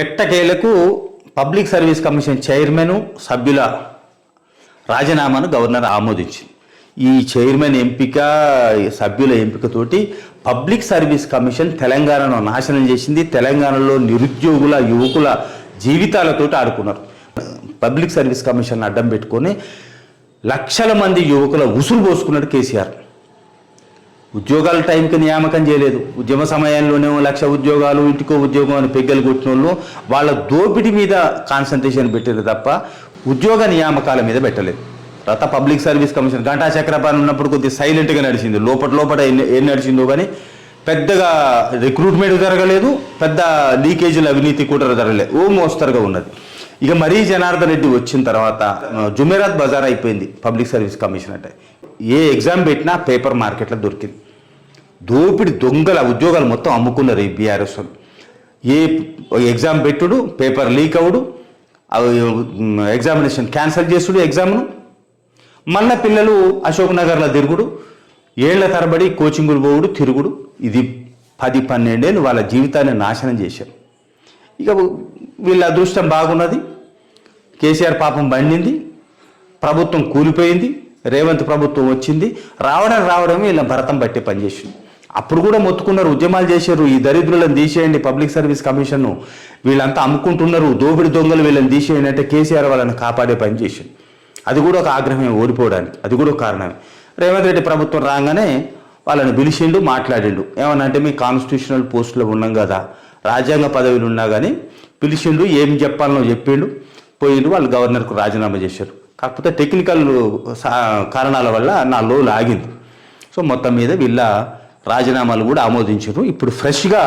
ఎట్టకేలకు public service commission chairman సభ్యుల రాజీనామాను governor ఆమోదించింది. ఈ చైర్మన్ ఎంపిక సభ్యుల ఎంపికతోటి పబ్లిక్ సర్వీస్ కమిషన్ తెలంగాణను నాశనం చేసింది. తెలంగాణలో నిరుద్యోగుల యువకుల జీవితాలతోటి ఆడుకున్నారు. పబ్లిక్ సర్వీస్ కమిషన్ అడ్డం పెట్టుకొని లక్షల మంది యువకుల ఉసురు పోసుకున్నాడు కేసీఆర్. ఉద్యోగాల టైంకి నియామకం చేయలేదు. ఉద్యమ సమయంలోనే లక్ష ఉద్యోగాలు ఇంటికో ఉద్యోగం అని పెగ్గలు కొట్టిన వాళ్ళు వాళ్ళ దోపిడీ మీద కాన్సన్ట్రేషన్ పెట్టారు తప్ప ఉద్యోగ నియామకాల మీద పెట్టలేదు. తర్వాత public service commission Ganta Chakrapani ఉన్నప్పుడు కొద్దిగా సైలెంట్గా నడిచింది. లోపల లోపల ఏం నడిచిందో కానీ పెద్దగా రిక్రూట్మెంట్ జరగలేదు. పెద్ద లీకేజీల అవినీతి కూడా జరగలేదు. ఓ మోస్తరుగా ఉన్నది. ఇక మరీ జనార్దన్ రెడ్డి వచ్చిన తర్వాత జుమేరాత్ బజార్ అయిపోయింది పబ్లిక్ సర్వీస్ కమిషన్ అంటే. ఏ ఎగ్జామ్ పెట్టినా పేపర్ మార్కెట్లో దొరికింది. దోపిడి దొంగల ఉద్యోగాలు మొత్తం అమ్ముకున్నారు ఈ బీఆర్ఎస్ ఏ ఎగ్జామ్ పెట్టుడు పేపర్ లీక్ అవుడు అవి, ఎగ్జామినేషన్ క్యాన్సిల్ చేసుడు ఎగ్జామ్ను. మళ్ళా పిల్లలు అశోక్ నగర్లో తిరుగుడు ఏళ్ళ తరబడి కోచింగులు పోవుడు తిరుగుడు. ఇది పది పన్నెండేళ్ళు వాళ్ళ జీవితాన్ని నాశనం చేశారు. ఇక వీళ్ళ అదృష్టం బాగున్నది. కేసీఆర్ పాపం బండింది ప్రభుత్వం కూలిపోయింది రేవంత్ ప్రభుత్వం వచ్చింది. రావడం రావడమే వీళ్ళ భరతం బట్టి పనిచేసింది. అప్పుడు కూడా మొత్తుకున్నారు ఉద్యమాలు చేశారు. ఈ దరిద్రులను తీసేయండి పబ్లిక్ సర్వీస్ కమిషన్ను. వీళ్ళంతా అమ్ముకుంటున్నారు దోపిడి దొంగలు వీళ్ళని తీసేయండి అంటే కేసీఆర్ వాళ్ళని కాపాడే పని చేసింది అది కూడా ఒక ఆగ్రహమే ఓడిపోవడానికి. అది కూడా ఒక కారణమే. రేవంత్ రెడ్డి ప్రభుత్వం రాగానే వాళ్ళని పిలిచిండు మాట్లాడిండు. ఏమన్నా అంటే మీ కాన్స్టిట్యూషనల్ పోస్టులో ఉన్నాం కదా రాజ్యాంగ పదవిలు ఉన్నా కానీ పిలిచిండు ఏం చెప్పాలనో చెప్పిండు పోయిండు వాళ్ళు గవర్నర్కు రాజీనామా చేశారు. కాకపోతే టెక్నికల్ సా- కారణాల వల్ల నా లోలు ఆగింది. సో మొత్తం మీద వీళ్ళ రాజీనామాలు కూడా ఆమోదించారు. ఇప్పుడు ఫ్రెష్గా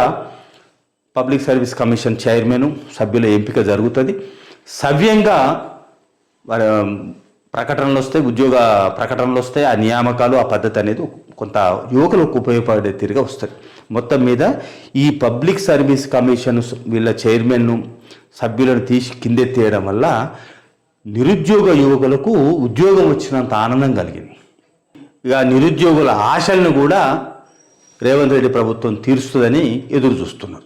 పబ్లిక్ సర్వీస్ కమిషన్ చైర్మన్ సభ్యుల ఎంపిక జరుగుతుంది. సవ్యంగా ప్రకటనలు వస్తాయి ఉద్యోగ ప్రకటనలు వస్తాయి ఆ నియామకాలు ఆ పద్ధతి అనేది కొంత యువకులకు ఉపయోగపడే తీరుగా వస్తుంది. మొత్తం మీద ఈ పబ్లిక్ సర్వీస్ కమిషన్ వీళ్ళ చైర్మన్ను సభ్యులను తీసి కిందెత్తేయడం వల్ల నిరుద్యోగ యువకులకు ఉద్యోగం వచ్చినంత ఆనందం కలిగింది. ఇక నిరుద్యోగుల ఆశలను కూడా రేవంత్ రెడ్డి ప్రభుత్వం తీరుస్తుందని ఎదురు చూస్తున్నారు